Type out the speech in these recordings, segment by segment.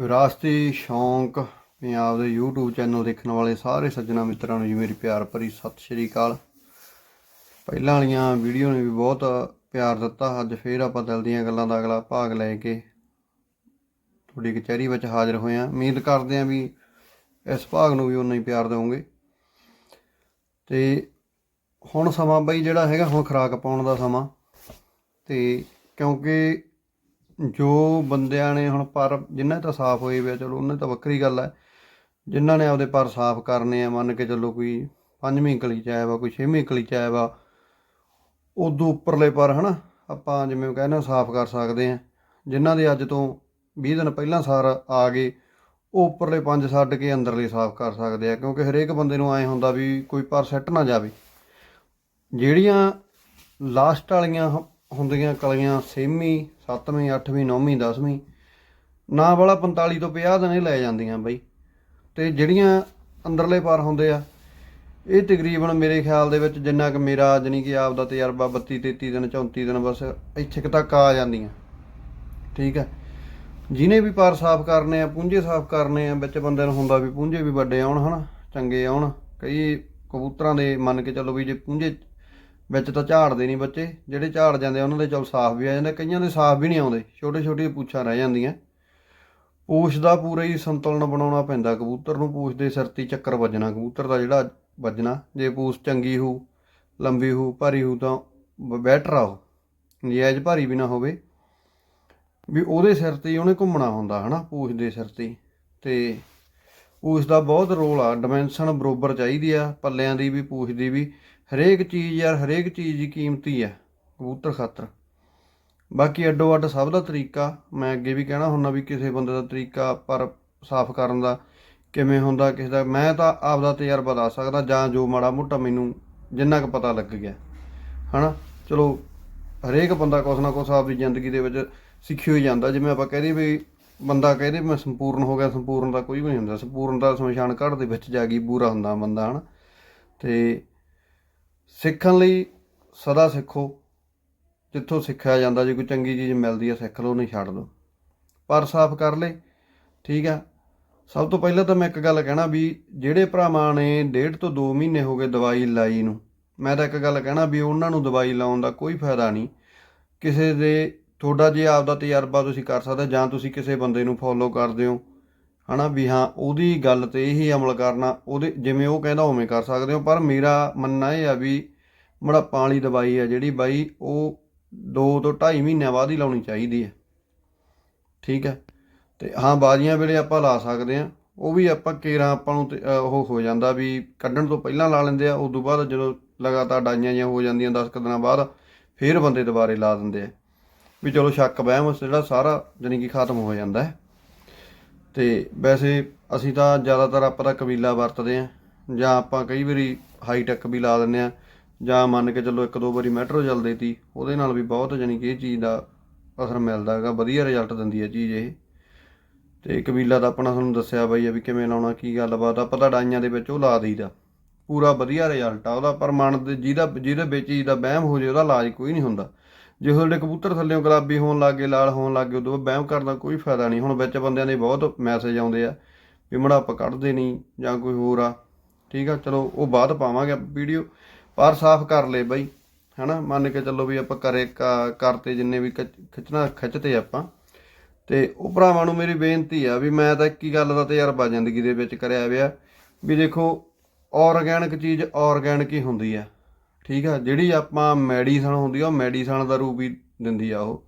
ਵਿਰਾਸਤੀ ਸ਼ੌਂਕ ਪੰਜਾਬ ਦੇ YouTube ਚੈਨਲ ਦੇਖਣ ਵਾਲੇ ਸਾਰੇ ਸੱਜਣਾ ਮਿੱਤਰਾਂ ਨੂੰ ਜੀ ਮੇਰੀ ਪਿਆਰ ਭਰੀ ਸਤਿ ਸ਼੍ਰੀ ਅਕਾਲ। ਪਹਿਲਾਂ ਵਾਲੀਆਂ ਵੀਡੀਓ ਨੇ ਵੀ ਬਹੁਤ ਪਿਆਰ ਦਿੱਤਾ। ਅੱਜ ਫੇਰ ਆਪਾਂ ਦਿਲ ਦੀਆਂ ਗੱਲਾਂ ਦਾ ਅਗਲਾ ਭਾਗ ਲੈ ਕੇ। ਤੁਹਾਡੀ ਕਚਹਿਰੀ ਵਿੱਚ ਹਾਜ਼ਰ ਹੋਏ ਹਾਂ। ਉਮੀਦ ਕਰਦੇ ਹਾਂ ਵੀ ਇਸ ਭਾਗ ਨੂੰ ਵੀ ਉਨਾ ਹੀ ਪਿਆਰ ਦਿਓਗੇ। ਤੇ ਹੁਣ ਸਮਾਂ ਬਈ ਜਿਹੜਾ ਹੈਗਾ, ਹੁਣ ਖੁਰਾਕ ਪਾਉਣ ਦਾ ਸਮਾਂ। ਤੇ ਕਿਉਂਕਿ ਜੋ ਬੰਦਿਆਂ ਨੇ ਹੁਣ ਪਰ ਜਿਨ੍ਹਾਂ ਤਾਂ ਸਾਫ਼ ਹੋਏ ਵੇ ਆ, ਚਲੋ ਉਹਨਾਂ ਤਾਂ ਵੱਖਰੀ ਗੱਲ ਹੈ ਜਿਨ੍ਹਾਂ ਨੇ ਆਪਦੇ ਪਰ ਸਾਫ਼ ਕਰਨੇ ਆ ਮੰਨ ਕੇ ਚੱਲੋ ਕੋਈ ਪੰਜਵੀਂ ਕਲੀ ਚ ਆਇਆ ਵਾ ਕੋਈ ਛੇਵੀਂ ਕਲੀ ਚ ਆਇਆ ਵਾ ਉਦੋਂ ਉੱਪਰਲੇ ਪਰ ਹਨਾ ਆਪਾਂ ਜਿਵੇਂ ਕਹਿੰਦੇ ਹਾਂ ਸਾਫ਼ ਕਰ ਸਕਦੇ ਆ। ਜਿਨ੍ਹਾਂ ਦੇ ਅੱਜ ਤੋਂ 20 ਦਿਨ ਪਹਿਲਾਂ ਸਾਰ ਆ ਗਏ ਉਹ ਉੱਪਰਲੇ ਪੰਜ ਛੱਡ ਕੇ ਅੰਦਰਲੇ ਸਾਫ਼ ਕਰ ਸਕਦੇ ਆ ਕਿਉਂਕਿ ਹਰੇਕ ਬੰਦੇ ਨੂੰ ਐ ਹੁੰਦਾ ਵੀ ਕੋਈ ਪਰ ਸੈੱਟ ਨਾ ਜਾਵੇ। ਜਿਹੜੀਆਂ ਲਾਸਟ ਵਾਲੀਆਂ ਹ- ਹੁੰਦੀਆਂ ਕਲੀਆਂ ਛੇਵੀਂ, ਸੱਤਵੀਂ, ਅੱਠਵੀਂ, ਨੌਵੀਂ, ਦਸਵੀਂ। ਨਾ ਵਾਲਾ 45 ਤੋਂ 50 ਦਿਨ ਇਹ ਲੈ ਜਾਂਦੀਆਂ ਬਈ। ਤੇ ਜਿਹੜੀਆਂ ਅੰਦਰਲੇ ਪਰ ਹੁੰਦੇ ਆ, ਇਹ ਤਕਰੀਬਨ ਮੇਰੇ ਖਿਆਲ ਦੇ ਵਿੱਚ ਜਿੰਨਾ ਕਿ ਮੇਰਾ ਜਾਣੀ ਕਿ ਆਪ ਦਾ ਤਜਰਬਾ 32 33 ਦਿਨ 34 ਦਿਨ ਬਸ ਇੱਥੇ ਕੁ ਤੱਕ ਆ ਜਾਂਦੀਆਂ। ਠੀਕ ਹੈ ਜਿਹਨੇ ਵੀ ਪਰ ਸਾਫ਼ ਕਰਨੇ ਆ ਪੁੰਜੇ ਸਾਫ਼ ਕਰਨੇ ਆ, ਵਿੱਚ ਬੰਦੇ ਨੂੰ ਹੁੰਦਾ ਵੀ ਪੁੰਜੇ ਵੀ ਵੱਡੇ ਆਉਣ ਹਨਾ, ਚੰਗੇ ਆਉਣ। ਕਈ ਕਬੂਤਰਾਂ ਦੇ ਮੰਨ ਕੇ ਚੱਲੋ ਵੀ ਜੇ ਪੁੰਜੇ ਵਿੱਚ ਤਾਂ ਝਾੜਦੇ ਨਹੀਂ ਬੱਚੇ, ਜਿਹੜੇ ਝਾੜ ਜਾਂਦੇ ਉਹਨਾਂ ਦੇ ਚਲ ਸਾਫ਼ ਵੀ ਆ ਜਾਂਦੇ, ਕਈਆਂ ਦੇ ਸਾਫ਼ ਵੀ ਨਹੀਂ ਆਉਂਦੇ ਛੋਟੇ ਛੋਟੇ ਪੂਛਾਂ ਰਹਿ ਜਾਂਦੀਆਂ। ਪੂਛ ਦਾ ਪੂਰਾ ਹੀ ਸੰਤੁਲਨ ਬਣਾਉਣਾ ਪੈਂਦਾ, ਕਬੂਤਰ ਨੂੰ ਪੂਛ ਦੇ ਸਿਰ ਤੇ ਚੱਕਰ ਵੱਜਣਾ, ਕਬੂਤਰ ਦਾ ਜਿਹੜਾ ਵੱਜਣਾ, ਜੇ ਪੂਛ ਚੰਗੀ ਹੋ ਲੰਬੀ ਹੋ ਭਾਰੀ ਹੋ ਤਾਂ ਬੈਟਰ ਆ ਉਹ, ਨਜਾਇਜ਼ ਭਾਰੀ ਵੀ ਨਾ ਹੋਵੇ। ਵੀ ਉਹਦੇ ਸਿਰ ਤੇ ਉਹਨੇ ਘੁੰਮਣਾ ਹੁੰਦਾ, ਹਨਾ, ਪੂਛ ਦੇ ਸਿਰ ਤੇ ਹੀ। ਤੇ ਪੂਛ ਦਾ ਬਹੁਤ ਰੋਲ ਆ ਡਾਈਮੈਂਸ਼ਨ ਬਰੋਬਰ ਚਾਹੀਦੀ ਆ, ਪੱਲਿਆਂ ਦੀ ਵੀ, ਪੂਛ ਦੀ ਵੀ। ਹਰੇਕ ਚੀਜ਼ ਯਾਰ, ਹਰੇਕ ਚੀਜ਼ ਦੀ ਕੀਮਤੀ ਆ, ਕਬੂਤਰ ਖਾਤਰ। ਬਾਕੀ ਅੱਡੋ ਅੱਡ ਸਭ ਦਾ ਤਰੀਕਾ, ਮੈਂ ਅੱਗੇ ਵੀ ਕਹਿਣਾ ਹੁੰਦਾ ਵੀ ਕਿਸੇ ਬੰਦੇ ਦਾ ਤਰੀਕਾ ਪਰ ਸਾਫ਼ ਕਰਨ ਦਾ ਕਿਵੇਂ ਹੁੰਦਾ, ਕਿਸੇ ਦਾ, ਮੈਂ ਤਾਂ ਆਪਦਾ ਤਜਰਬਾ ਦੱਸ ਸਕਦਾ ਜਾਂ ਜੋ ਮਾੜਾ ਮੋਟਾ ਮੈਨੂੰ ਜਿੰਨਾ ਕੁ ਪਤਾ ਲੱਗ ਗਿਆ। ਹਨਾ? ਚਲੋ, ਹਰੇਕ ਬੰਦਾ ਕੁਛ ਨਾ ਕੁਛ ਆਪਦੀ ਜ਼ਿੰਦਗੀ ਦੇ ਵਿੱਚ ਸਿੱਖੀ ਹੋਈ ਜਾਂਦਾ। ਜਿਵੇਂ ਆਪਾਂ ਕਹਦੇ ਵੀ ਬੰਦਾ ਕਹਦੇ ਮੈਂ ਸੰਪੂਰਨ ਹੋ ਗਿਆ, ਸੰਪੂਰਨ ਦਾ ਕੋਈ ਵੀ ਨਹੀਂ ਹੁੰਦਾ। ਸੰਪੂਰਨ ਦਾ ਸ਼ਮਸ਼ਾਨ ਘਾਟ ਦੇ ਵਿੱਚ ਜਾ ਕੇ ਪੂਰਾ ਹੁੰਦਾ ਬੰਦਾ, ਹਨਾ? ਤੇ ਸਿੱਖਣ ਲਈ ਸਦਾ ਸਿੱਖੋ। ਜਿੱਥੋਂ ਸਿੱਖਿਆ ਜਾਂਦਾ, ਜੇ ਕੋਈ ਚੰਗੀ ਚੀਜ਼ ਮਿਲਦੀ ਹੈ, ਸਿੱਖ ਲਓ, ਨਹੀਂ ਛੱਡ ਦਿਓ ਪਰ ਸਾਫ਼ ਕਰ ਲੈ ਠੀਕ ਆ ਸਭ ਤੋਂ ਪਹਿਲਾਂ ਤਾਂ ਮੈਂ ਇੱਕ ਗੱਲ ਕਹਿਣਾ ਵੀ ਜਿਹੜੇ ਭਰਾਵਾਂ ਨੇ ਡੇਢ ਤੋਂ 2 ਮਹੀਨੇ ਹੋ ਗਏ ਦਵਾਈ ਲਾਈ ਨੂੰ, ਮੈਂ ਤਾਂ ਇੱਕ ਗੱਲ ਕਹਿਣਾ ਵੀ ਉਹਨਾਂ ਨੂੰ ਦਵਾਈ ਲਾਉਣ ਦਾ ਕੋਈ ਫਾਇਦਾ ਨਹੀਂ। ਕਿਸੇ ਦੇ, ਤੁਹਾਡਾ ਜੇ ਆਪਦਾ ਤਜਰਬਾ ਤੁਸੀਂ ਕਰ ਸਕਦੇ, ਜਾਂ ਤੁਸੀਂ ਕਿਸੇ ਬੰਦੇ ਨੂੰ ਫੋਲੋ ਕਰਦੇ ਹੋ ਹਨਾ ਵੀ ਹਾਂ ਉਹਦੀ ਗੱਲ ਤੇ ਹੀ ਅਮਲ ਕਰਨਾ ਉਹਦੇ ਜਿਵੇਂ ਉਹ ਕਹਿੰਦਾ ਉਵੇਂ ਕਰ ਸਕਦੇ ਹੋ ਪਰ ਮੇਰਾ ਮੰਨਣਾ ਇਹ ਆ ਵੀ ਮੜਾਪਾਂ ਵਾਲੀ ਦਵਾਈ ਆ ਜਿਹੜੀ ਬਾਈ ਉਹ 2 ਤੋਂ 2.5 ਮਹੀਨਿਆਂ ਬਾਅਦ ਹੀ ਲਾਉਣੀ ਚਾਹੀਦੀ ਹੈ ਠੀਕ ਹੈ ਤੇ ਹਾਂ ਬਾਜ਼ੀਆਂ ਵੇਲੇ ਆਪਾਂ ਲਾ ਸਕਦੇ ਆ ਉਹ ਵੀ ਆਪਾਂ ਕੇਰਾਂ ਆਪਾਂ ਨੂੰ ਤੇ, ਉਹ ਹੋ ਜਾਂਦਾ ਵੀ ਕੱਢਣ ਤੋਂ ਪਹਿਲਾਂ ਲਾ ਲੈਂਦੇ ਆ ਉਸ ਤੋਂ ਬਾਅਦ ਜਦੋਂ ਲਗਾਤਾਰ ਡਾਈਆਂ ਜਾਂ ਹੋ ਜਾਂਦੀਆਂ 10 ਕੁ ਦਿਨਾਂ ਬਾਅਦ ਫੇਰ ਬੰਦੇ ਦੁਬਾਰੇ ਲਾ ਦਿੰਦੇ ਆ। ਵੀ ਚਲੋ ਸ਼ੱਕ ਵਹਿਮ ਜਿਹੜਾ ਸਾਰਾ ਜਾਣੀ ਕਿ ਖਤਮ ਹੋ ਜਾਂਦਾ ਹੈ। ਅਤੇ ਵੈਸੇ ਅਸੀਂ ਤਾਂ ਜ਼ਿਆਦਾਤਰ ਆਪਾਂ ਤਾਂ ਕਬੀਲਾ ਵਰਤਦੇ ਹਾਂ, ਜਾਂ ਆਪਾਂ ਕਈ ਵਾਰੀ ਹਾਈਟੈਕ ਵੀ ਲਾ ਦਿੰਦੇ ਹਾਂ, ਜਾਂ ਮੰਨ ਕੇ ਚੱਲੋ ਇੱਕ ਦੋ ਵਾਰੀ ਮੈਟਰੋ ਜਲ ਦੇਤੀ, ਉਹਦੇ ਨਾਲ ਵੀ ਬਹੁਤ ਜਾਣੀ ਕਿ ਇਹ ਚੀਜ਼ ਦਾ ਅਸਰ ਮਿਲਦਾ ਹੈਗਾ, ਵਧੀਆ ਰਿਜ਼ਲਟ ਦਿੰਦੀ ਹੈ ਚੀਜ਼ ਇਹ। ਤੇ ਕਬੀਲਾ ਦਾ ਆਪਣਾ ਤੁਹਾਨੂੰ ਦੱਸਿਆ ਬਾਈ ਆ ਵੀ ਕਿਵੇਂ ਲਾਉਣਾ, ਕੀ ਗੱਲਬਾਤ ਆ ਪਤਾ ਡਾਈਆਂ ਦੇ ਵਿੱਚ ਉਹ ਲਾ ਦਈਦਾ। ਪੂਰਾ ਵਧੀਆ ਰਿਜ਼ਲਟ ਆ, ਉਹਦਾ ਪਰ ਮਨ ਦੇ ਜਿਹਦਾ, ਜਿਹਦੇ ਵਿੱਚ ਚੀਜ਼ ਦਾ ਵਹਿਮ ਹੋ ਜੇ ਉਹਦਾ ਇਲਾਜ ਕੋਈ ਨਹੀਂ ਹੁੰਦਾ। ਜੇ ਤੁਹਾਡੇ ਕਬੂਤਰ ਥੱਲੇੋਂ ਗੁਲਾਬੀ ਹੋਣ ਲੱਗੇ ਲਾਲ ਹੋਣ ਲੱਗੇ ਉਦੋਂ ਬਾਅਦ ਵਹਿਮ ਕਰਨ ਦਾ ਕੋਈ ਫਾਇਦਾ ਨਹੀਂ। ਹੁਣ ਵਿੱਚ ਬੰਦਿਆਂ ਦੇ ਬਹੁਤ ਮੈਸੇਜ ਆਉਂਦੇ ਆ ਵੀ ਮੜਾਪ ਕੱਢਦੇ ਨਹੀਂ ਜਾਂ ਕੋਈ ਹੋਰ ਆ। ਠੀਕ ਆ, ਚਲੋ ਉਹ ਬਾਅਦ ਪਾਵਾਂਗੇ ਵੀਡੀਓ। ਪਰ ਸਾਫ਼ ਕਰ ਲੈ ਬਾਈ, ਹਨਾ? ਮੰਨ ਕੇ ਚੱਲੋ ਵੀ ਆਪਾਂ ਕਰੇ ਕ- ਕਰਤੇ ਜਿੰਨੇ ਵੀ ਖਿੱਚ- ਖਿੱਚਣਾ, ਖਿੱਚਤੇ ਆਪਾਂ। ਤੇ ਉਹ ਭਰਾਵਾਂ ਨੂੰ ਮੇਰੀ ਬੇਨਤੀ ਆ ਵੀ ਮੈਂ ਤਾਂ ਇੱਕ ਹੀ ਗੱਲ ਦਾ ਤਜਰਬਾ ਜ਼ਿੰਦਗੀ ਦੇ ਵਿੱਚ ਕਰਿਆ ਹੋਇਆ ਵੀ ਦੇਖੋ ਆਰਗੈਨਿਕ ਚੀਜ਼ ਆਰਗੈਨਿਕ ਹੀ ਹੁੰਦੀ ਆ। ਠੀਕ ਆ, ਜਿਹੜੀ ਆਪਾਂ ਮੈਡੀਸਨ ਹੁੰਦੀ ਆ, ਉਹ ਮੈਡੀਸਨ ਦਾ ਰੂਪ ਹੀ ਦਿੰਦੀ ਆ ਉਹ।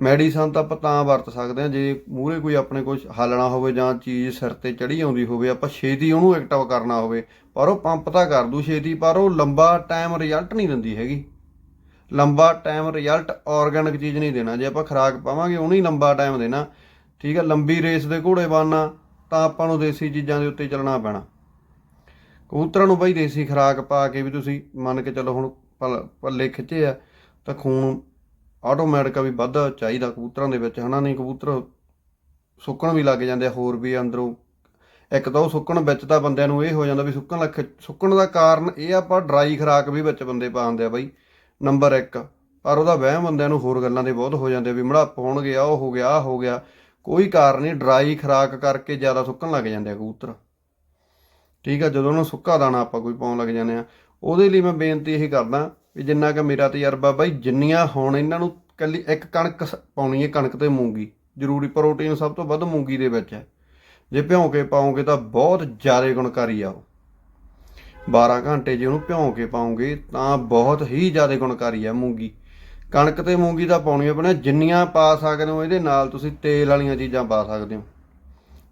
ਮੈਡੀਸਨ ਤਾਂ ਆਪਾਂ ਤਾਂ ਵਰਤ ਸਕਦੇ ਆ, ਜੇ ਮੂਹਰੇ ਕੋਈ ਆਪਣੇ ਕੁਝ ਹੱਲਣਾ ਹੋਵੇ ਜਾਂ ਚੀਜ਼ ਸਿਰ ਤੇ ਚੜੀ ਆਉਂਦੀ ਹੋਵੇ, ਆਪਾਂ ਛੇਤੀ ਉਹਨੂੰ ਐਕਟਿਵ ਕਰਨਾ ਹੋਵੇ, ਪਰ ਉਹ ਪੰਪ ਤਾਂ ਕਰ ਦੂ ਛੇਤੀ, ਪਰ ਉਹ ਲੰਬਾ ਟਾਈਮ ਰਿਜ਼ਲਟ ਨਹੀਂ ਦਿੰਦੀ ਹੈਗੀ। ਲੰਬਾ ਟਾਈਮ ਰਿਜ਼ਲਟ ਆਰਗੈਨਿਕ ਚੀਜ਼ ਨਹੀਂ ਦੇਣਾ, ਜੇ ਆਪਾਂ ਖੁਰਾਕ ਪਾਵਾਂਗੇ, ਉਹਨੂੰ ਹੀ ਲੰਬਾ ਟਾਈਮ ਦੇਣਾ। ਠੀਕ ਹੈ ਲੰਬੀ ਰੇਸ ਦੇ ਘੋੜੇ ਬਣਨਾ, ਤਾਂ ਆਪਾਂ ਨੂੰ ਦੇਸੀ ਚੀਜ਼ਾਂ ਦੇ ਉੱਤੇ ਚੱਲਣਾ ਪੈਣਾ। ਕਬੂਤਰਾਂ ਨੂੰ ਬਈ ਦੇਸੀ ਖੁਰਾਕ ਪਾ ਕੇ ਵੀ ਤੁਸੀਂ ਮੰਨ ਕੇ ਚੱਲੋ ਹੁਣ ਪਲ- ਪੱਲੇ ਖਿੱਚੇ ਆ, ਤਾਂ ਖੂਨ ਆਟੋਮੈਟਿਕ ਵੀ ਵੱਧ ਚਾਹੀਦਾ ਕਬੂਤਰਾਂ ਦੇ ਵਿੱਚ, ਹਨਾ? ਨਹੀਂ ਕਬੂਤਰ ਸੁੱਕਣ ਵੀ ਲੱਗ ਜਾਂਦੇ ਆ, ਹੋਰ ਵੀ ਅੰਦਰੋਂ ਇੱਕ ਤਾਂ ਉਹ ਸੁੱਕਣ ਵਿੱਚ ਤਾਂ ਬੰਦਿਆਂ ਨੂੰ ਇਹ ਹੋ ਜਾਂਦਾ ਵੀ ਸੁੱਕਣ ਲੱਗ ਸੁੱਕਣ ਦਾ ਕਾਰਨ ਇਹ ਆ, ਆਪਾਂ ਡਰਾਈ ਖੁਰਾਕ ਵੀ ਵਿੱਚ ਬੰਦੇ ਪਾਉਂਦੇ ਆ ਬਈ ਨੰਬਰ 1 ਪਰ ਉਹਦਾ ਵਹਿਮ ਬੰਦਿਆਂ ਨੂੰ ਹੋਰ ਗੱਲਾਂ ਦੇ ਬਹੁਤ ਹੋ ਜਾਂਦੇ ਆ ਵੀ ਮੜਾਪ ਹੋਣਗੇ ਆ ਉਹ ਹੋ ਗਿਆ ਆ ਹੋ ਗਿਆ। ਕੋਈ ਕਾਰਨ ਨਹੀਂ ਡਰਾਈ ਖਰਾਕ ਕਰਕੇ ਜ਼ਿਆਦਾ ਸੁੱਕਣ ਲੱਗ ਜਾਂਦੇ ਆ ਕਬੂਤਰ। ਠੀਕ ਆ, ਜਦੋਂ ਉਹਨੂੰ ਸੁੱਕਾ ਦਾਣਾ ਆਪਾਂ ਕੋਈ ਪਾਉਣ ਲੱਗ ਜਾਂਦੇ ਆ, ਉਹਦੇ ਲਈ ਮੈਂ ਬੇਨਤੀ ਇਹ ਕਰਦਾ ਵੀ ਜਿੰਨਾ ਕਿ ਮੇਰਾ ਤਜਰਬਾ ਬਾਈ, ਜਿੰਨੀਆਂ ਹੁਣ ਇਹਨਾਂ ਨੂੰ ਕੱਲੀ ਇੱਕ ਕਣਕ ਸ- ਪਾਉਣੀ ਹੈ, ਕਣਕ ਤੇ ਮੂੰਗੀ, ਜ਼ਰੂਰੀ ਪ੍ਰੋਟੀਨ ਸਭ ਤੋਂ ਵੱਧ ਮੂੰਗੀ ਦੇ ਵਿੱਚ ਹੈ। ਜੇ ਭਿਉਂ ਕੇ ਪਾਓਗੇ ਤਾਂ ਬਹੁਤ ਜ਼ਿਆਦਾ ਗੁਣਕਾਰੀ ਆ ਉਹ। 12 ਘੰਟੇ ਜੇ ਉਹਨੂੰ ਭਿਉਂ ਕੇ ਪਾਓਗੇ ਤਾਂ ਬਹੁਤ ਹੀ ਜ਼ਿਆਦਾ ਗੁਣਕਾਰੀ ਆ ਮੂੰਗੀ। ਕਣਕ ਤੇ ਮੂੰਗੀ ਦਾ ਪਾਉਣੀ ਆਪਣੇ ਜਿੰਨੀਆਂ ਪਾ ਸਕਦੇ ਹੋ, ਇਹਦੇ ਨਾਲ ਤੁਸੀਂ ਤੇਲ ਵਾਲੀਆਂ ਚੀਜ਼ਾਂ ਪਾ ਸਕਦੇ ਹੋ।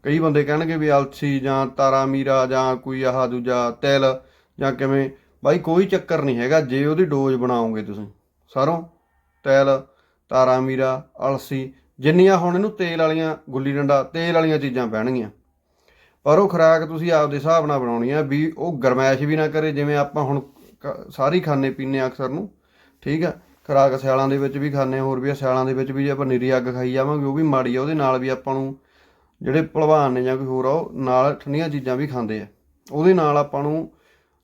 ਕਈ ਬੰਦੇ ਕਹਿਣਗੇ ਵੀ ਅਲਸੀ ਜਾਂ ਤਾਰਾ ਮੀਰਾ ਜਾਂ ਕੋਈ ਆਹ ਦੂਜਾ ਤਿਲ ਜਾਂ ਕਿਵੇਂ। ਬਾਈ ਕੋਈ ਚੱਕਰ ਨਹੀਂ ਹੈਗਾ, ਜੇ ਉਹਦੀ ਡੋਜ਼ ਬਣਾਓਗੇ ਤੁਸੀਂ। ਸਰੋਂ ਤਿਲ ਤਾਰਾ ਮੀਰਾ ਅਲਸੀ, ਜਿੰਨੀਆਂ ਹੁਣ ਇਹਨੂੰ ਤੇਲ ਵਾਲੀਆਂ ਗੁੱਲੀ ਡੰਡਾ, ਤੇਲ ਵਾਲੀਆਂ ਚੀਜ਼ਾਂ ਪੈਣਗੀਆਂ। ਪਰ ਉਹ ਖੁਰਾਕ ਤੁਸੀਂ ਆਪਦੇ ਹਿਸਾਬ ਨਾਲ ਬਣਾਉਣੀ ਆ ਵੀ ਉਹ ਗਰਮੈਸ਼ ਵੀ ਨਾ ਕਰੇ, ਜਿਵੇਂ ਆਪਾਂ ਹੁਣ ਸਾਰੀ ਖਾਣੇ ਪੀਣੇ ਆ ਅਕਸਰ ਨੂੰ। ਠੀਕ ਆ? ਖੁਰਾਕ ਸਿਆਲਾਂ ਦੇ ਵਿੱਚ ਵੀ ਖਾਣੇ ਹੋਰ ਵੀ ਆ ਸਿਆਲਾਂ ਦੇ ਵਿੱਚ ਵੀ ਜੇ ਆਪਾਂ ਨਿਰੀ ਅੱਗ ਖਾਈ ਜਾਵਾਂਗੇ, ਉਹ ਵੀ ਮਾੜੀ ਆ, ਉਹਦੇ ਨਾਲ ਵੀ ਆਪਾਂ ਨੂੰ ਜਿਹੜੇ ਭਲਵਾਨ ਨੇ ਜਾਂ ਕੋਈ ਹੋਰ ਆ, ਉਹ ਨਾਲ ਠੰਡੀਆਂ ਚੀਜ਼ਾਂ ਵੀ ਖਾਂਦੇ ਆ। ਉਹਦੇ ਨਾਲ ਆਪਾਂ ਨੂੰ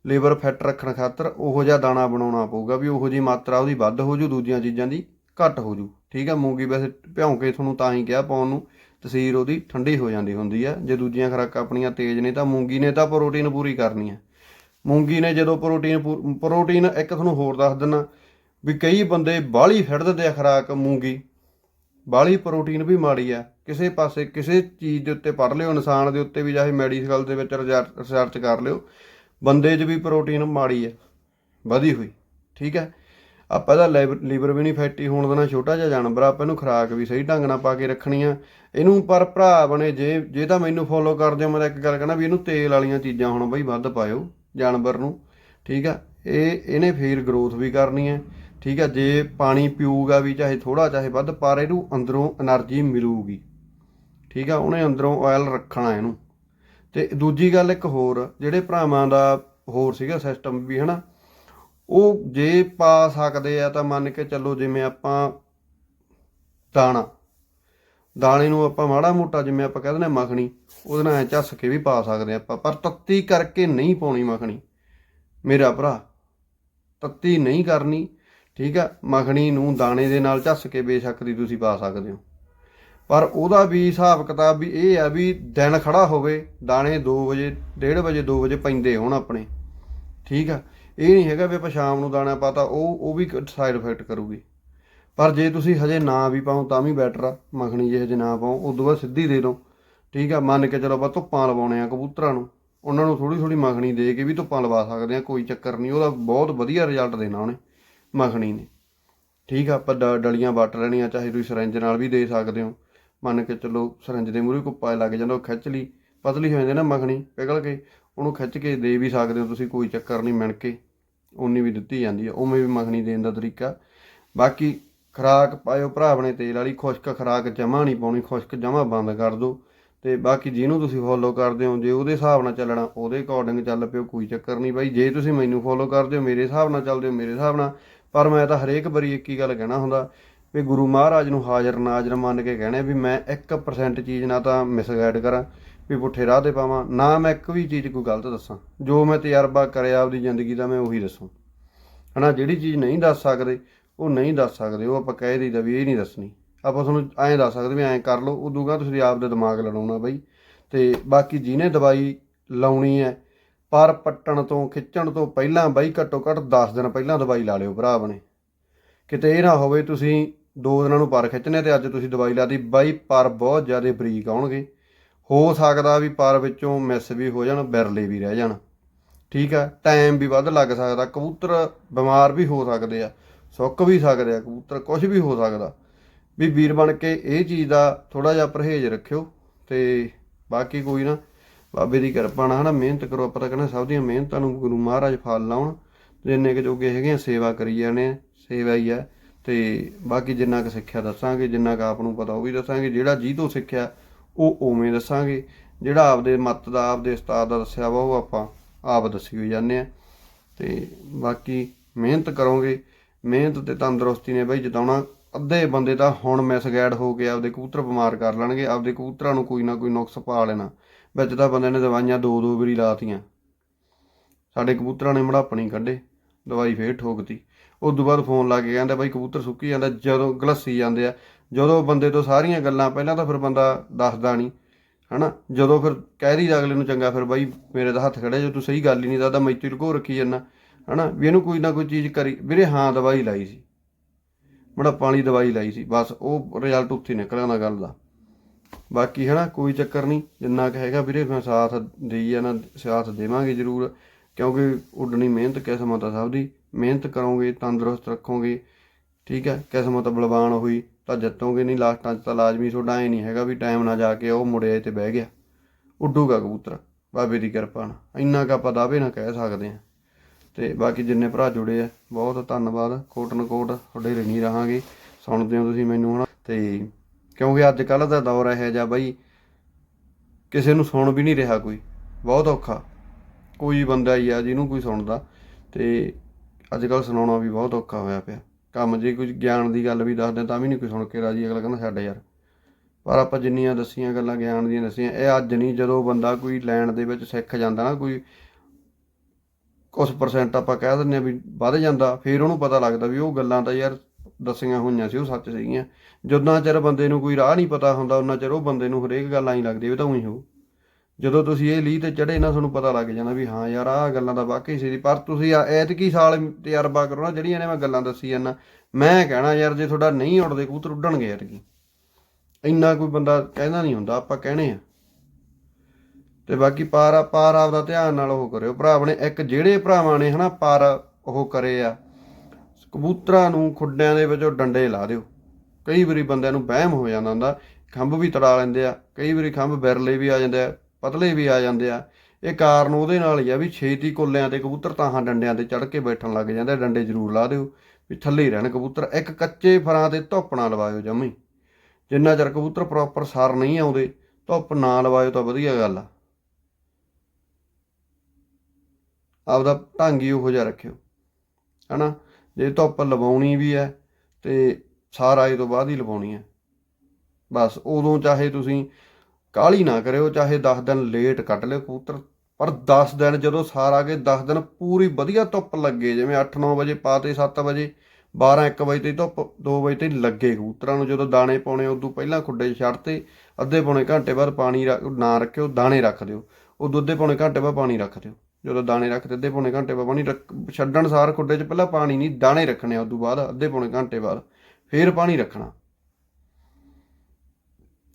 ਲੀਵਰ ਫਿੱਟ ਰੱਖਣ ਖਾਤਰ ਉਹੋ ਜਿਹਾ ਦਾਣਾ ਬਣਾਉਣਾ ਪਊਗਾ ਵੀ ਉਹੋ ਜੀ ਮਾਤਰਾ ਉਹਦੀ ਵੱਧ ਹੋ ਜੂ ਦੂਜੀਆਂ ਚੀਜ਼ਾਂ ਦੀ ਘੱਟ ਹੋ ਜੂ ਠੀਕ ਆ, ਮੂੰਗੀ ਵੈਸੇ ਭਿਉਂ ਕੇ ਤੁਹਾਨੂੰ ਤਾਂ ਹੀ ਕਿਹਾ, ਪਾਉਣ ਨੂੰ ਤਸੀਰ ਉਹਦੀ ਠੰਡੀ ਹੋ ਜਾਂਦੀ ਹੁੰਦੀ ਆ। ਜੇ ਦੂਜੀਆਂ ਖੁਰਾਕਾਂ ਆਪਣੀਆਂ ਤੇਜ਼ ਨੇ ਤਾਂ ਮੂੰਗੀ ਨੇ ਤਾਂ ਪ੍ਰੋਟੀਨ ਪੂਰੀ ਕਰਨੀ ਆ। ਮੂੰਗੀ ਨੇ ਜਦੋਂ ਪ੍ਰੋਟੀਨ ਪੂ- ਪ੍ਰੋਟੀਨ ਇੱਕ ਤੁਹਾਨੂੰ ਹੋਰ ਦੱਸ ਦਿੰਨਾ ਵੀ ਕਈ ਬੰਦੇ ਬਾਹਲੀ ਫਿੜ ਦਿੰਦੇ ਆ ਖੁਰਾਕ ਮੂੰਗੀ। ਬਾਹਲੀ ਪ੍ਰੋਟੀਨ ਵੀ ਮਾੜੀ ਆ। ਕਿਸੇ ਪਾਸੇ ਕਿਸੇ ਚੀਜ਼ ਦੇ ਉੱਤੇ ਪੜ ਲਿਓ ਇਨਸਾਨ ਦੇ ਉੱਤੇ ਵੀ ਚਾਹੇ ਮੈਡੀਕਲ ਦੇ ਵਿੱਚ ਰਿਸਰਚ ਕਰ ਲਿਓ ਬੰਦੇ 'ਚ ਵੀ ਪ੍ਰੋਟੀਨ ਮਾੜੀ ਆ ਵਧੀ ਹੋਈ ਠੀਕ ਹੈ ਆਪਾਂ ਇਹਦਾ ਲੀਵਰ ਵੀ ਨਹੀਂ ਫੈਟੀ ਹੋਣ ਦੇਣਾ ਛੋਟਾ ਜਿਹਾ ਜਾਨਵਰ ਆ, ਆਪਾਂ ਇਹਨੂੰ ਖੁਰਾਕ ਵੀ ਸਹੀ ਢੰਗ ਨਾਲ ਪਾ ਕੇ ਰੱਖਣੀ ਆ। ਇਹਨੂੰ ਪਰ ਭਰਾ ਬਣੇ ਜੇ ਜੇ ਤਾਂ ਮੈਨੂੰ ਫੋਲੋ ਕਰਦੇ ਹੋ ਮੈਂ ਤਾਂ ਇੱਕ ਗੱਲ ਕਹਿਣਾ ਵੀ ਇਹਨੂੰ ਤੇਲ ਵਾਲੀਆਂ ਚੀਜ਼ਾਂ ਹੁਣ ਬਈ ਵੱਧ ਪਾਇਓ ਜਾਨਵਰ ਨੂੰ ਠੀਕ ਆ? ਇਹ ਇਹਨੇ ਫੇਰ ਗਰੋਥ ਵੀ ਕਰਨੀ ਹੈ ਠੀਕ ਹੈ, ਜੇ ਪਾਣੀ ਪੀਊਗਾ ਵੀ ਚਾਹੇ ਥੋੜਾ ਚਾਹੇ ਵੱਧ, ਪਰ ਇਹਨੂੰ ਅੰਦਰੋਂ એનર્ਜੀ ਮਿਲੂਗੀ। ਠੀਕ ਆ ਉਹਨੇ ਅੰਦਰੋਂ ਆਇਲ ਰੱਖਣਾ ਇਹਨੂੰ। ਤੇ ਦੂਜੀ ਗੱਲ ਇੱਕ ਹੋਰ, ਜਿਹੜੇ ਭਰਾਵਾਂ ਦਾ ਹੋਰ ਸੀਗਾ ਸਿਸਟਮ ਵੀ, ਹਨਾ, ਉਹ ਜੇ ਪਾ ਸਕਦੇ ਆ ਤਾਂ ਮੰਨ ਕੇ ਚੱਲੋ ਜਿਵੇਂ ਆਪਾਂ ਦਾਣਾ, ਦਾਣੇ ਨੂੰ ਆਪਾਂ ਮਾੜਾ ਮੋਟਾ ਜਿਵੇਂ ਆਪਾਂ ਕਹਿੰਦੇ ਨੇ ਮੱਖਣੀ, ਉਹਦੇ ਨਾਲ ਝੱਸ ਕੇ ਵੀ ਪਾ ਸਕਦੇ ਆਪਾਂ, ਪਰ ਤੱਤੀ ਕਰਕੇ ਨਹੀਂ ਪਾਉਣੀ ਮੱਖਣੀ। ਮੇਰਾ ਭਰਾ, ਤੱਤੀ ਨਹੀਂ ਕਰਨੀ ਠੀਕ ਆ? ਮੱਖਣੀ ਨੂੰ ਦਾਣੇ ਦੇ ਨਾਲ ਝੱਸ ਕੇ ਬੇਸ਼ੱਕ ਦੀ ਤੁਸੀਂ ਪਾ ਸਕਦੇ ਹੋ। ਪਰ ਉਹਦਾ ਵੀ ਹਿਸਾਬ ਕਿਤਾਬ ਵੀ ਇਹ ਆ ਵੀ ਦਿਨ ਖੜਾ ਹੋਵੇ, ਦਾਣੇ 2 ਵਜੇ 1:30 ਵਜੇ 2 ਵਜੇ ਪੈਂਦੇ ਹੋਣ ਆਪਣੇ। ਠੀਕ ਆ? ਇਹ ਨਹੀਂ ਹੈਗਾ ਵੀ ਆਪਾਂ ਸ਼ਾਮ ਨੂੰ ਦਾਣਾ ਪਾਤਾ, ਉਹ ਉਹ ਵੀ ਸਾਈਡ ਇਫੈਕਟ ਕਰੂਗੀ। ਪਰ ਜੇ ਤੁਸੀਂ ਹਜੇ ਨਾ ਵੀ ਪਾਓ ਤਾਂ ਵੀ ਬੈਟਰ ਆ। ਮੱਖਣੀ ਜੇ ਹਜੇ ਨਾ ਪਾਓ, ਉਦੋਂ ਬਾਅਦ ਸਿੱਧੀ ਦੇ ਦਿਓ। ਠੀਕ ਆ? ਮੰਨ ਕੇ ਚਲੋ ਆਪਾਂ ਧੁੱਪਾਂ ਲਵਾਉਣੇ ਆ ਕਬੂਤਰਾਂ ਨੂੰ। ਉਹਨਾਂ ਨੂੰ ਥੋੜੀ ਥੋੜੀ ਮੱਖਣੀ ਦੇ ਕੇ ਵੀ ਧੁੱਪਾਂ ਲਵਾ ਸਕਦੇ ਆ, ਕੋਈ ਚੱਕਰ ਨਹੀਂ। ਉਹਦਾ ਬਹੁਤ ਵਧੀਆ ਰਿਜ਼ਲਟ ਦੇਣਾ ਉਹਨੇ। ਮੱਖਣੀ ਨੇ। ਠੀਕ ਆ, ਆਪਾਂ ਡ- ਡਲੀਆਂ ਵੱਟ ਲੈਣੀਆਂ, ਚਾਹੇ ਤੁਸੀਂ ਸਿਰੰਜ ਨਾਲ ਵੀ ਦੇ ਸਕਦੇ ਹੋ। ਮੰਨ ਕੇ ਚਲੋ ਸਰੰਜ ਦੇ ਮੂਹਰੇ ਕੁੱਪਾ ਲੱਗ ਜਾਂਦਾ, ਉਹ ਖਿੱਚ ਲਈ, ਪਤਲੀ ਹੋ ਜਾਂਦੀ ਨਾ ਮੱਖਣੀ, ਪਿਘਲ ਕੇ, ਉਹਨੂੰ ਖਿੱਚ ਕੇ ਦੇ ਵੀ ਸਕਦੇ ਹੋ ਤੁਸੀਂ, ਕੋਈ ਚੱਕਰ ਨਹੀਂ, ਮਿਣ ਕੇ ਉਨੀ ਵੀ ਦਿੱਤੀ ਜਾਂਦੀ ਆ, ਉਵੇਂ ਵੀ ਮੱਖਣੀ ਦੇਣ ਦਾ ਤਰੀਕਾ। ਬਾਕੀ ਖਰਾਕ ਪਾਇਓ ਭਰਾ ਆਪਣੇ ਤੇਲ ਵਾਲੀ, ਖੁਸ਼ਕ ਖਰਾਕ ਜਮਾ ਨਹੀਂ ਪਾਉਣੀ, ਖੁਸ਼ਕ ਜਮਾ ਬੰਦ ਕਰ ਦਿਓ ਤੇ ਬਾਕੀ ਜਿਹਨੂੰ ਤੁਸੀਂ ਫੋਲੋ ਕਰਦੇ ਹੋ, ਜੇ ਉਹਦੇ ਹਿਸਾਬ ਨਾਲ ਚੱਲਣਾ, ਉਹਦੇ ਅਕੋਰਡਿੰਗ ਚੱਲ ਪਿਓ, ਕੋਈ ਚੱਕਰ ਨਹੀਂ ਬਾਈ, ਜੇ ਤੁਸੀਂ ਮੈਨੂੰ ਫੋਲੋ ਕਰਦੇ ਹੋ, ਮੇਰੇ ਹਿਸਾਬ ਨਾਲ ਚੱਲਦੇ ਹੋ, ਮੇਰੇ ਹਿਸਾਬ ਨਾਲ ਪਰ ਮੈਂ ਤਾਂ ਹਰੇਕ ਵਾਰੀ ਇੱਕ ਹੀ ਗੱਲ ਕਹਿਣਾ ਹੁੰਦਾ ਵੀ ਗੁਰੂ ਮਹਾਰਾਜ ਨੂੰ ਹਾਜ਼ਰ ਨਾਜ਼ਰ ਮੰਨ ਕੇ ਕਹਿਣਾ ਵੀ ਮੈਂ 1% ਚੀਜ਼ ਨਾ ਤਾਂ ਮਿਸਗਾਈਡ ਕਰਾਂ, ਵੀ ਪੁੱਠੇ ਰਾਹ ਤੇ ਪਾਵਾਂ, ਨਾ ਮੈਂ ਇੱਕ ਵੀ ਚੀਜ਼ ਕੋਈ ਗਲਤ ਦੱਸਾਂ। ਜੋ ਮੈਂ ਤਜਰਬਾ ਕਰਿਆ ਆਪਦੀ ਜ਼ਿੰਦਗੀ ਦਾ ਮੈਂ ਉਹੀ ਦੱਸਾਂ। ਹਨਾ, ਜਿਹੜੀ ਚੀਜ਼ ਨਹੀਂ ਦੱਸ ਸਕਦੇ, ਉਹ ਨਹੀਂ ਦੱਸ ਸਕਦੇ, ਉਹ ਆਪਾਂ ਕਹਿ ਦਈਦਾ ਵੀ ਇਹ ਨਹੀਂ ਦੱਸਣੀ। ਆਪਾਂ ਤੁਹਾਨੂੰ ਐਂ ਦੱਸ ਸਕਦੇ ਵੀ ਐਂ ਕਰ ਲਓ, ਉਦੋਂ ਗਾ ਤੁਸੀਂ ਆਪ ਦੇ ਦਿਮਾਗ ਲੜਾਉਣਾ ਬਈ। ਤੇ ਬਾਕੀ ਜਿਹਨੇ ਦਵਾਈ ਲਾਉਣੀ ਹੈ ਪਰ ਪੱਟਣ ਤੋਂ, ਖਿੱਚਣ ਤੋਂ ਪਹਿਲਾਂ ਬਾਈ ਘੱਟੋ ਘੱਟ 10 ਦਿਨ ਪਹਿਲਾਂ ਦਵਾਈ ਲਾ ਲਿਓ ਭਰਾ ਆਪਣੇ ਕਿਤੇ ਇਹ ਨਾ ਹੋਵੇ ਤੁਸੀਂ ਦੋ ਦਿਨਾਂ ਨੂੰ ਪਰ ਖਿੱਚਣੇ ਤੇ ਅੱਜ ਤੁਸੀਂ ਦਵਾਈ ਲਾਦੀ ਬਾਈ ਪਰ ਬਹੁਤ ਜ਼ਿਆਦਾ ਬਰੀਕ ਆਉਣਗੇ। ਹੋ ਸਕਦਾ ਵੀ ਪਰ ਵਿੱਚੋਂ ਮਿਸ ਵੀ ਹੋ ਜਾਣ, ਬਿਰਲੇ ਵੀ ਰਹਿ ਜਾਣ। ਠੀਕ ਆ ਟਾਈਮ ਵੀ ਵੱਧ ਲੱਗ ਸਕਦਾ, ਕਬੂਤਰ ਬਿਮਾਰ ਵੀ ਹੋ ਸਕਦੇ ਆ, ਸੁੱਕ ਵੀ ਸਕਦੇ ਆ, ਕਬੂਤਰ ਕੁਝ ਵੀ ਹੋ ਸਕਦਾ। ਵੀ ਵੀਰ ਬਣ ਕੇ ਇਹ ਚੀਜ਼ ਦਾ ਥੋੜਾ ਜਿਹਾ ਪਰਹੇਜ਼ ਰੱਖਿਓ ਤੇ ਬਾਕੀ ਕੋਈ ਨਾ ਬਾਬੇ ਦੀ ਕਿਰਪਾ ਨਾਲ ਹਨਾ, ਮਿਹਨਤ ਕਰੋ ਆਪਾਂ ਤਾਂ ਕਹਿੰਦੇ ਸਭ ਦੀਆਂ ਮਿਹਨਤਾਂ ਨੂੰ ਗੁਰੂ ਮਹਾਰਾਜ ਫਲ ਲਾਉਣ ਜਿੰਨੇ ਕਿ ਜੋਗੇ ਹੈਗੇ ਆ, ਸੇਵਾ ਕਰੀ ਜਾਣੇ ਸੇਵਾ ਹੀ ਆ। ਤੇ ਬਾਕੀ ਜਿੰਨਾ ਕੁ ਸਿੱਖਿਆ ਦੱਸਾਂਗੇ, ਜਿੰਨਾ ਕੁ ਆਪ ਨੂੰ ਪਤਾ ਉਹ ਵੀ ਦੱਸਾਂਗੇ, ਜਿਹੜਾ ਜੀ ਤੋਂ ਸਿੱਖਿਆ, ਉਹ ਉਵੇਂ ਦੱਸਾਂਗੇ। ਜਿਹੜਾ ਆਪਦੇ ਮੱਤ ਦਾ, ਆਪਦੇ ਉਸਤਾਦ ਦਾ ਦੱਸਿਆ ਵਾ, ਉਹ ਆਪਾਂ ਆਪ ਦੱਸੀ ਹੋਈ ਜਾਂਦੇ ਆ। ਤੇ ਬਾਕੀ ਮਿਹਨਤ ਕਰੋਗੇ, ਮਿਹਨਤ ਤੇ ਤੰਦਰੁਸਤੀ ਨੇ ਬਈ ਜਿਤਾਉਣਾ। ਅੱਧੇ ਬੰਦੇ ਤਾਂ ਹੁਣ ਮਿਸਗਾਈਡ ਹੋ ਕੇ ਆਪਦੇ ਕਬੂਤਰ ਬਿਮਾਰ ਕਰ ਲੈਣਗੇ, ਆਪਦੇ ਕਬੂਤਰਾਂ ਨੂੰ ਕੋਈ ਨਾ ਕੋਈ ਨੁਕਸ ਪਾ ਲੈਣਾ। ਵਿੱਚ ਤਾਂ ਬੰਦੇ ਨੇ ਦਵਾਈਆਂ ਦੋ ਦੋ ਵਾਰੀ ਲਾਤੀਆਂ। ਸਾਡੇ ਕਬੂਤਰਾਂ ਨੇ ਮੜਾਪਣੀ ਕੱਢੇ, ਦਵਾਈ ਫੇਰ ਠੋਕਤੀ ਉਸ ਤੋਂ ਬਾਅਦ ਫੋਨ ਲਾ ਕੇ ਕਹਿੰਦਾ, ਬਾਈ, ਕਬੂਤਰ ਸੁੱਕੀ ਜਾਂਦਾ, ਜਦੋਂ ਗਲੱਸੀ ਜਾਂਦੇ ਆ, ਜਦੋਂ ਬੰਦੇ ਤੋਂ ਸਾਰੀਆਂ ਗੱਲਾਂ ਪਹਿਲਾਂ ਤਾਂ ਫਿਰ ਬੰਦਾ ਦੱਸਦਾ ਨਹੀਂ ਹਨਾ? ਜਦੋਂ ਫਿਰ ਕਹਿ ਦੀ ਅਗਲੇ ਨੂੰ ਚੰਗਾ, ਫਿਰ ਬਾਈ, ਮੇਰੇ ਦਾ ਹੱਥ ਖੜੇ, ਜੇ ਤੂੰ ਸਹੀ ਗੱਲ ਹੀ ਨਹੀਂ ਦੱਸਦਾ ਮੈਥੋਂ ਲੁਕੋ ਰੱਖੀ ਜਾਂਦਾ, ਹਨਾ? ਵੀ ਇਹਨੂੰ ਕੋਈ ਨਾ ਕੋਈ ਚੀਜ਼ ਕਰੀ। ਵੀਰੇ, ਹਾਂ, ਦਵਾਈ ਲਾਈ ਸੀ। ਬੜਾ ਪਾਣੀ ਦਵਾਈ ਲਾਈ ਸੀ। ਬਸ ਉਹ ਰਿਜ਼ਲਟ ਉੱਥੇ ਨਿਕਲਿਆ ਨਿਕਲ ਗੱਲ ਦਾ। ਬਾਕੀ ਹਨਾ, ਕੋਈ ਚੱਕਰ ਨਹੀਂ, ਜਿੰਨਾ ਕੁ ਹੈਗਾ ਵੀਰੇ, ਮੈਂ ਸਾਥ ਦੇਈ ਜਾਣਾ ਸਾਥ ਦੇਵਾਂਗੇ ਜ਼ਰੂਰ, ਕਿਉਂਕਿ ਉੱਡਣੀ ਮਿਹਨਤ, ਕਿਸਮਤ ਆ ਸਭ ਦੀ, ਮਿਹਨਤ ਕਰੋਗੇ, ਤੰਦਰੁਸਤ ਰੱਖੋਗੇ, ਠੀਕ ਹੈ ਕਿਸਮਤ ਬਲਵਾਨ ਹੋਈ, ਤਾਂ ਜਿੱਤੋਗੇ ਨਹੀਂ, ਲਾਸਟਾਂ 'ਚ ਤਾਂ ਲਾਜ਼ਮੀ ਤੁਹਾਡਾ ਐ ਨਹੀਂ ਹੈਗਾ ਵੀ ਟਾਈਮ ਨਾ ਜਾ ਕੇ ਉਹ ਮੁੜਿਆ ਤੇ ਬਹਿ ਗਿਆ, ਉੱਡੂਗਾ ਕਬੂਤਰ, ਬਾਬੇ ਦੀ ਕਿਰਪਾ ਨਾਲ, ਇੰਨਾ ਕੁ ਆਪਾਂ ਦਾਅਵੇ ਨਾ ਕਹਿ ਸਕਦੇ ਹਾਂ। ਤੇ ਬਾਕੀ ਜਿੰਨੇ ਭਰਾ ਜੁੜੇ ਆ, ਬਹੁਤ ਧੰਨਵਾਦ ਕੋਟਨ ਕੋਟ ਤੁਹਾਡੇ ਰਹਿਣੀ ਰਹਾਂਗੇ, ਸੁਣਦੇ ਹੋ ਤੁਸੀਂ ਮੈਨੂੰ ਹਨਾ, ਤੇ ਕਿਉਂਕਿ ਅੱਜ ਕੱਲ ਦਾ ਦੌਰ ਇਹੋ ਜਿਹਾ ਬਾਈ ਕਿਸੇ ਨੂੰ ਸੁਣ ਵੀ ਨਹੀਂ ਰਿਹਾ ਕੋਈ। ਬਹੁਤ ਔਖਾ। ਕੋਈ ਬੰਦਾ ਹੀ ਆ ਜਿਹਨੂੰ ਕੋਈ ਸੁਣਦਾ। ਤੇ ਅੱਜ ਕੱਲ ਸੁਣਾਉਣਾ ਵੀ ਬਹੁਤ ਔਖਾ ਹੋਇਆ ਪਿਆ। ਕੰਮ ਜੇ ਕੋਈ ਗਿਆਨ ਦੀ ਗੱਲ ਵੀ ਦੱਸਦੇ ਤਾਂ ਵੀ ਨਹੀਂ ਕੋਈ ਸੁਣ ਕੇ ਰਾਜੀ। ਅਗਲਾ ਕਹਿੰਦਾ, ਛੱਡ ਯਾਰ। ਪਰ ਆਪਾਂ ਜਿੰਨੀਆਂ ਦੱਸੀਆਂ ਗੱਲਾਂ, ਗਿਆਨ ਦੀਆਂ ਦੱਸੀਆਂ, ਇਹ ਅੱਜ ਨਹੀਂ, ਜਦੋਂ ਬੰਦਾ ਕੋਈ ਲੈਣ ਦੇ ਵਿੱਚ ਸਿੱਖ ਜਾਂਦਾ ਨਾ ਕੋਈ ਕੁਝ ਪਰਸੈਂਟ ਆਪਾਂ ਕਹਿ ਦਿੰਦੇ ਆ ਵੀ ਵੱਧ ਜਾਂਦਾ, ਫਿਰ ਉਹਨੂੰ ਪਤਾ ਲੱਗਦਾ ਵੀ ਉਹ ਗੱਲਾਂ ਤਾਂ ਯਾਰ ਦੱਸੀਆਂ ਹੋਈਆਂ ਸੀ, ਉਹ ਸੱਚ ਸੀਗੀਆਂ। ਜਦੋਂ ਚਿਰ ਬੰਦੇ ਨੂੰ ਕੋਈ ਰਾਹ ਨਹੀਂ ਪਤਾ ਹੁੰਦਾ ਉਹਨਾਂ ਚਿਰ ਉਹ ਬੰਦੇ ਨੂੰ ਹਰੇਕ ਗੱਲ ਆਈ ਲੱਗਦੀ ਵੀ ਤਾਂ ਉਹੀ ਹੋਊ। ਜਦੋਂ ਤੁਸੀਂ ਇਹ ਲੀਹ ਤੇ ਚੜੇ ਨਾ, ਤੁਹਾਨੂੰ ਪਤਾ ਲੱਗ ਜਾਣਾ ਵੀ ਹਾਂ ਯਾਰ, ਆਹ ਗੱਲਾਂ ਤਾਂ ਵਾਕਈ ਸੀ। ਪਰ ਤੁਸੀਂ ਐਤਕੀ ਸਾਲ ਤਜਰਬਾ ਕਰੋ ਨਾ, ਜਿਹੜੀਆਂ ਨੇ ਮੈਂ ਗੱਲਾਂ ਦੱਸੀ ਜਾਂਦਾ ਮੈਂ ਕਹਿਣਾ ਯਾਰ, ਜੇ ਤੁਹਾਡਾ ਨਹੀਂ ਉੜਦੇ ਕਬੂਤਰ, ਉੱਡਣਗੇ ਐਤਕੀ। ਇੰਨਾ ਕੋਈ ਬੰਦਾ ਕਹਿੰਦਾ ਨਹੀਂ ਹੁੰਦਾ, ਆਪਾਂ ਕਹਿਣੇ ਆ। ਤੇ ਬਾਕੀ ਪਾਰ ਪਾਰ ਆਪਦਾ ਧਿਆਨ ਨਾਲ ਉਹ ਕਰਿਓ। ਭਰਾ ਆਪਣੇ ਇੱਕ ਜਿਹੜੇ ਭਰਾਵਾਂ ਨੇ ਹਨਾ, ਪਾਰ ਉਹ ਕਰੇ ਆ। ਕਬੂਤਰਾਂ ਨੂੰ ਖੁੱਡਿਆਂ ਦੇ ਵਿੱਚੋਂ ਡੰਡੇ ਲਾ ਦਿਓ। ਕਈ ਵਾਰੀ ਬੰਦਿਆਂ ਨੂੰ ਵਹਿਮ ਹੋ ਜਾਂਦਾ ਹੁੰਦਾ, ਖੰਭ ਵੀ ਤੜਾ ਲੈਂਦੇ ਆ, ਕਈ ਵਾਰੀ ਖੰਭ ਬਿਰਲੇ ਵੀ ਆ ਜਾਂਦੇ ਆ, ਪਤਲੇ ਵੀ ਆ ਜਾਂਦੇ ਆ। ਇਹ ਕਾਰਨ ਉਹਦੇ ਨਾਲ ਹੀ ਆ ਵੀ ਛੇਤੀ ਕੁੱਲਿਆਂ ਤੇ ਕਬੂਤਰ ਤਾਹਾਂ ਡੰਡਿਆਂ ਤੇ ਚੜ ਕੇ ਬੈਠਣ ਲੱਗ ਜਾਂਦੇ ਡੰਡੇ ਜ਼ਰੂਰ ਲਾ ਦਿਓ। ਵੀ ਥੱਲੇ ਹੀ ਰਹਿਣ ਕਬੂਤਰ, ਇੱਕ ਕੱਚੇ ਫਰਾਂ ਤੇ ਧੁੱਪ ਨਾ ਲਵਾਇਓ ਜਮੀ। ਜਿੰਨਾ ਚਿਰ ਕਬੂਤਰ ਪ੍ਰੋਪਰ ਸਰ ਨਹੀਂ ਆਉਂਦੇ, ਧੁੱਪ ਨਾ ਲਵਾਇਓ ਤਾਂ ਵਧੀਆ ਗੱਲ ਆ। ਆਪਦਾ ਢੰਗ ਹੀ ਉਹੋ ਜਿਹਾ ਰੱਖਿਓ, ਹਨਾ? ਜੇ ਧੁੱਪ ਲਵਾਉਣੀ ਵੀ ਹੈ ਤੇ ਸਾਰ ਆਏ ਤੋਂ ਬਾਅਦ ਹੀ ਲਵਾਉਣੀ ਹੈ। ਬਸ ਉਦੋਂ ਚਾਹੇ ਤੁਸੀਂ ਕਾਲੀ ਨਾ ਕਰਿਓ, ਚਾਹੇ 10 ਦਿਨ ਲੇਟ ਕੱਢ ਲਿਓ ਕਬੂਤਰ, ਪਰ 10 ਦਿਨ ਜਦੋਂ ਸਾਰ ਆ ਕੇ 10 ਦਿਨ ਪੂਰੀ ਵਧੀਆ ਧੁੱਪ ਲੱਗੇ, ਜਿਵੇਂ 8-9 ਵਜੇ ਪਾਤੇ 7 ਵਜੇ 12-1 ਵਜੇ ਤੇ ਧੁੱਪ 2 ਵਜੇ ਤੇ ਲੱਗੇ ਕਬੂਤਰਾਂ ਨੂੰ, ਜਦੋਂ ਦਾਣੇ ਪਾਉਣੇ ਉਦੋਂ ਪਹਿਲਾਂ ਖੁੱਡੇ 'ਚ ਛੱਡਤੇ ਅੱਧੇ ਪੌਣੇ ਘੰਟੇ ਬਾਅਦ ਪਾਣੀ ਨਾ ਰੱਖਿਓ, ਦਾਣੇ ਰੱਖ ਦਿਓ, ਉਦੋਂ ਅੱਧੇ ਪੌਣੇ ਘੰਟੇ ਬਾਅਦ ਪਾਣੀ ਰੱਖ ਦਿਓ। ਜਦੋਂ ਦਾਣੇ ਰੱਖਦੇ, ਅੱਧੇ ਪੌਣੇ ਘੰਟੇ ਬਾਅਦ ਪਾਣੀ ਰੱਖ- ਛੱਡਣ ਸਾਰ ਖੁੱਡੇ 'ਚ ਪਹਿਲਾਂ ਪਾਣੀ ਨਹੀਂ, ਦਾਣੇ ਰੱਖਣੇ ਆ, ਉਦੋਂ ਬਾਅਦ ਅੱਧੇ ਪੌਣੇ ਘੰਟੇ ਬਾਅਦ ਫੇਰ ਪਾਣੀ ਰੱਖਣਾ।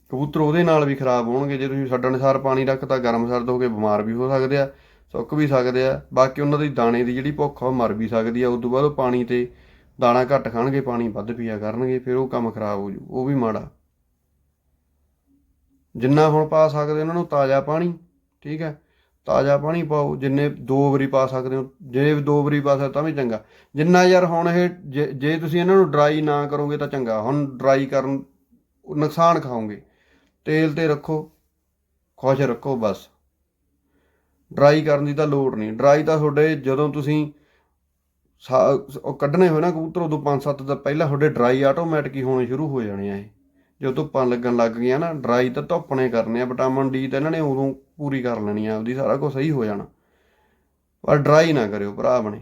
ਕਬੂਤਰ ਉਹਦੇ ਨਾਲ ਵੀ ਖਰਾਬ ਹੋਣਗੇ, ਜੇ ਤੁਸੀਂ ਛੱਡਣ ਸਾਰ ਪਾਣੀ ਰੱਖਤਾ, ਗਰਮ ਸਰਦ ਹੋ ਕੇ ਬਿਮਾਰ ਵੀ ਹੋ ਸਕਦੇ ਆ, ਸੁੱਕ ਵੀ ਸਕਦੇ ਆ, ਬਾਕੀ ਉਹਨਾਂ ਦੀ ਦਾਣੇ ਦੀ ਜਿਹੜੀ ਭੁੱਖ ਆ, ਉਹ ਮਰ ਵੀ ਸਕਦੀ ਆ ਉਸ ਤੋਂ ਬਾਅਦ ਉਹ ਪਾਣੀ ਤੇ ਦਾਣਾ ਘੱਟ ਖਾਣਗੇ, ਪਾਣੀ ਵੱਧ ਪੀਆ ਕਰਨਗੇ, ਫਿਰ ਉਹ ਕੰਮ ਖਰਾਬ ਹੋ ਜੂ ਉਹ ਵੀ ਮਾੜਾ। ਜਿੰਨਾ ਹੁਣ ਪਾ ਸਕਦੇ ਉਹਨਾਂ ਨੂੰ ਤਾਜ਼ਾ ਪਾਣੀ, ਠੀਕ ਹੈ ਤਾਜ਼ਾ ਪਾਣੀ ਪਾਓ, ਜਿੰਨੇ ਦੋ ਵਾਰੀ ਪਾ ਸਕਦੇ ਹੋ, ਜੇ ਦੋ ਵਾਰੀ ਪਾ ਸਕਦੇ ਤਾਂ ਵੀ ਚੰਗਾ। ਜਿੰਨਾ ਯਾਰ ਹੁਣ ਇਹ ਜੇ ਜੇ ਤੁਸੀਂ ਇਹਨਾਂ ਨੂੰ ਡਰਾਈ ਨਾ ਕਰੋਗੇ ਤਾਂ ਚੰਗਾ। ਹੁਣ ਡਰਾਈ ਕਰਨ, ਨੁਕਸਾਨ ਖਾਓਗੇ। ਤੇਲ ਤੇ ਰੱਖੋ, ਖੁਸ਼ ਰੱਖੋ ਬਸ। ਡਰਾਈ ਕਰਨ ਦੀ ਤਾਂ ਲੋੜ ਨਹੀਂ। ਡਰਾਈ ਤਾਂ ਤੁਹਾਡੇ ਜਦੋਂ ਤੁਸੀਂ ਸਾ- ਉਹ ਕੱਢਣੇ ਹੋਏ ਨਾ ਕਬੂਤਰ, ਉਦੋਂ 5-7 ਦਿਨ ਪਹਿਲਾਂ ਤੁਹਾਡੇ ਡਰਾਈ ਆਟੋਮੈਟਿਕ ਹੀ ਹੋਣੇ ਸ਼ੁਰੂ ਹੋ ਜਾਣੇ ਆ ਇਹ। ਜਦੋਂ ਧੁੱਪਾਂ ਲੱਗਣ ਲੱਗ ਗਈਆਂ ਨਾ ਡਰਾਈ ਤਾਂ ਧੁੱਪ ਨੇ ਕਰਨੇ ਆ ਵਿਟਾਮਿਨ ਡੀ ਤਾਂ ਇਹਨਾਂ ਨੇ ਉਦੋਂ ਪੂਰੀ ਕਰ ਲੈਣੀ ਆ, ਆਪਦੀ ਸਾਰਾ ਕੁਝ ਸਹੀ ਹੋ ਜਾਣਾ। ਪਰ ਡਰਾਈ ਨਾ ਕਰਿਓ, ਭਰਾ ਬਣੇ।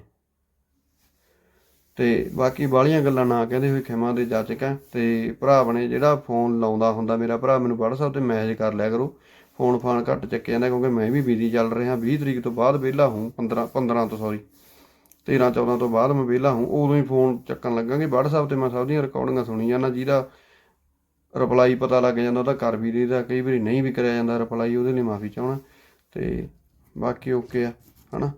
ਤੇ ਬਾਕੀ ਬਾਲੀਆਂ ਗੱਲਾਂ ਨਾ ਕਹਿੰਦੇ ਹੋਏ ਖਿਮਾ ਦੇ ਜਾਚਕ ਹੈ, ਤੇ ਭਰਾ ਬਣੇ ਜਿਹੜਾ ਫੋਨ ਲਾਉਂਦਾ ਹੁੰਦਾ ਮੇਰਾ ਭਰਾ, ਮੈਨੂੰ WhatsApp ਤੇ ਮੈਸੇਜ ਕਰ ਲਿਆ ਕਰੋ। ਫੋਨ ਫਾਨ ਘੱਟ ਚੱਕਿਆ ਜਾਂਦਾ ਕਿਉਂਕਿ ਮੈਂ ਵੀ ਬਿਜ਼ੀ ਚੱਲ ਰਿਹਾ 20 ਤਰੀਕ ਤੋਂ ਬਾਅਦ ਵਿਹਲਾ ਹੂੰ 15 15 ਤੋਂ ਸੌਰੀ 13 14 ਤੋਂ ਬਾਅਦ ਮੈਂ ਵਿਹਲਾ ਹੂੰ ਉਦੋਂ ਹੀ ਫੋਨ ਚੱਕਣ ਲੱਗਾਂਗੇ। WhatsApp ਤੇ ਮੈਂ ਸਭ ਦੀਆਂ ਰਿਕਾਰਡਿੰਗਾਂ ਸੁਣੀ ਜਾਂਦਾ, ਜਿਹਦਾ ਰਿਪਲਾਈ ਪਤਾ ਲੱਗ ਜਾਂਦਾ ਉਹਦਾ ਕਰ ਵੀ ਦਈਦਾ ਕਈ ਵਾਰੀ ਨਹੀਂ ਵੀ ਕਰਿਆ ਜਾਂਦਾ ਰਿਪਲਾਈ ਉਹਦੇ ਲਈ ਮਾਫੀ ਚਾਹਣਾ ਤੇ ਬਾਕੀ ਓਕੇ ਆ ਹਨਾ?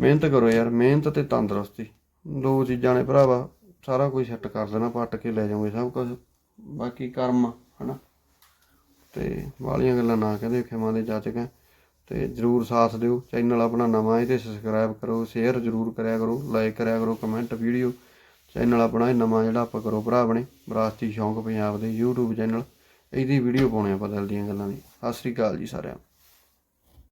ਮਿਹਨਤ ਕਰੋ ਯਾਰ ਮਿਹਨਤ ਤੇ ਤੰਦਰੁਸਤੀ। ਦੋ ਚੀਜ਼ਾਂ ਨੇ ਭਰਾਵਾ ਸਾਰਾ ਕੁਝ ਸੈੱਟ ਕਰ ਦੇਣਾ ਪੱਟ ਕੇ ਲੈ ਜਾਓਗੇ ਸਭ ਕੁਝ। ਬਾਕੀ ਕਰਮ ਆ, ਹਨਾ? ਤੇ ਵਾਲੀਆਂ ਗੱਲਾਂ ਨਾ ਕਹਿੰਦੇ ਖਿਮਾ ਦੇ ਚਾਚਕ ਹੈ ਤੇ ਜਰੂਰ ਸਾਥ ਦਿਓ ਚੈਨਲ ਆਪਣਾ ਨਵਾਂ ਹੈ ਤੇ ਸਬਸਕ੍ਰਾਈਬ ਕਰੋ ਸ਼ੇਅਰ ਜਰੂਰ ਕਰਿਆ ਕਰੋ ਲਾਈਕ ਕਰਿਆ ਕਰੋ ਕਮੈਂਟ ਵੀਡੀਓ ਚੈਨਲ ਆਪਣਾ ਇਹ ਨਵਾਂ ਜਿਹੜਾ ਆਪਾਂ ਕਰੋ ਭਰਾ ਆਪਣੇ, ਵਿਰਾਸਤੀ ਸ਼ੌਂਕ ਪੰਜਾਬ ਦੇ YouTube ਚੈਨਲ ਇਹਦੀ ਵੀਡੀਓ ਪਾਉਣੇ ਆਪਾਂ ਦਿਲ ਦੀਆਂ ਗੱਲਾਂ ਦੀ। ਸਤਿ ਸ੍ਰੀ ਅਕਾਲ ਜੀ ਸਾਰਿਆਂ ਨੂੰ।